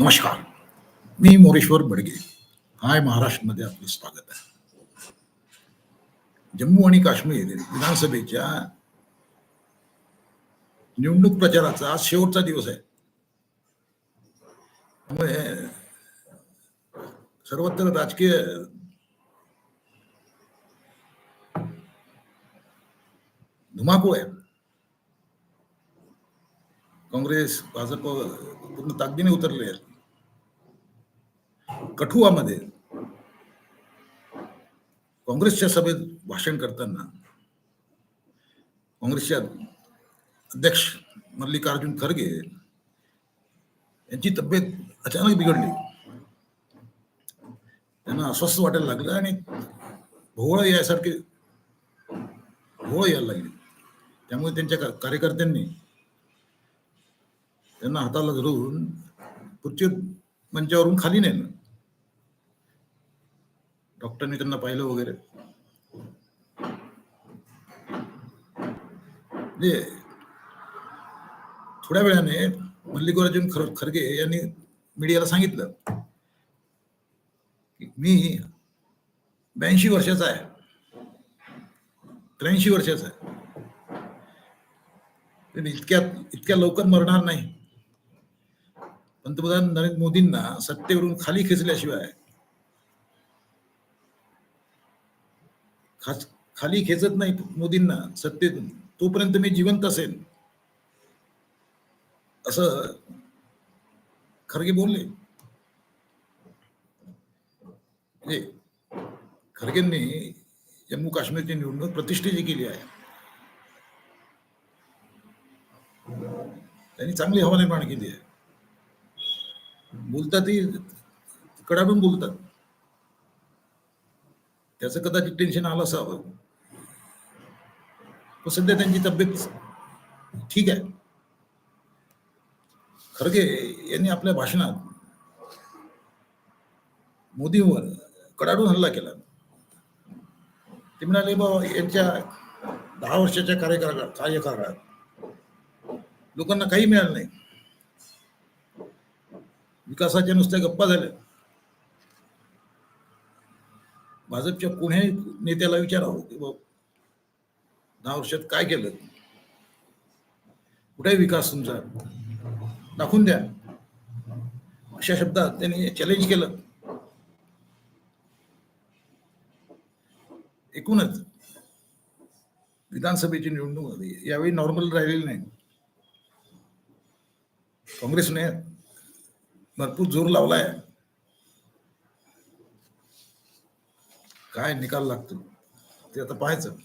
नमस्कार. मी मोरेश्वर बडगे. हाय महाराष्ट्रमध्ये आपले स्वागत आहे. जम्मू आणि काश्मीर विधानसभेच्या निवडणूक प्रचाराचा आज शेवटचा दिवस आहे. त्यामुळे सर्वत्र राजकीय धुमाकूळ आहे. काँग्रेस भाजप पूर्ण ताकदीने उतरले आहेत. कठुआमध्ये काँग्रेसच्या सभेत भाषण करताना काँग्रेसच्या अध्यक्ष मल्लिकार्जुन खरगे यांची तब्येत अचानक बिघडली. त्यांना अस्वस्थ वाटायला लागलं आणि भोवळ यासारखे भोवळ यायला लागली. त्यामुळे त्यांच्या का- कार्यकर्त्यांनी त्यांना हाताला धरून खुर्ची मंचावरून खाली नेलं डॉक्टरने त्यांना पाहिलं वगैरे. म्हणजे थोड्या वेळाने मल्लिकार्जुन खर खरगे यांनी मीडियाला सांगितलं की मी ब्याऐंशी वर्षाचा आहे. त्र्याऐंशी वर्षाचा आहे. इतक्या इतक्या लवकर मरणार नाही. पंतप्रधान नरेंद्र मोदींना सत्तेवरून खाली खेचल्याशिवाय खास खाली खेचत नाही मोदींना सत्तेतून. तोपर्यंत मी जिवंत असेल असं खरगे बोलले. म्हणजे खरगेंनी जम्मू काश्मीरची निवडणूक प्रतिष्ठेची केली आहे. त्यांनी चांगली हवा निर्माण केली आहे. बोलतातही कडाडून बोलतात. त्याचं कदाचित टेन्शन आलं असावं. पण सध्या त्यांची तब्येत ठीक आहे. खरगे यांनी आपल्या भाषणात मोदींवर कडाडून हल्ला केला. ते म्हणाले बाबा यांच्या दहा वर्षाच्या कार्यकाळात कार्यकाळात लोकांना काही मिळालं नाही. विकासाच्या नुसत्या गप्पा झाल्या भाजपच्या पुणे नेत्याला विचारावं की बाबा दहा वर्षात काय केलं? कुठे विकास तुमचा? दाखवून द्या. अशा शब्दात त्यांनी चॅलेंज केलं. एकूणच विधानसभेची निवडणूक यावेळी नॉर्मल राहिलेली नाही. काँग्रेसने भरपूर जोर लावलाय. काय निकाल लागतो? ते आता पाहायचं.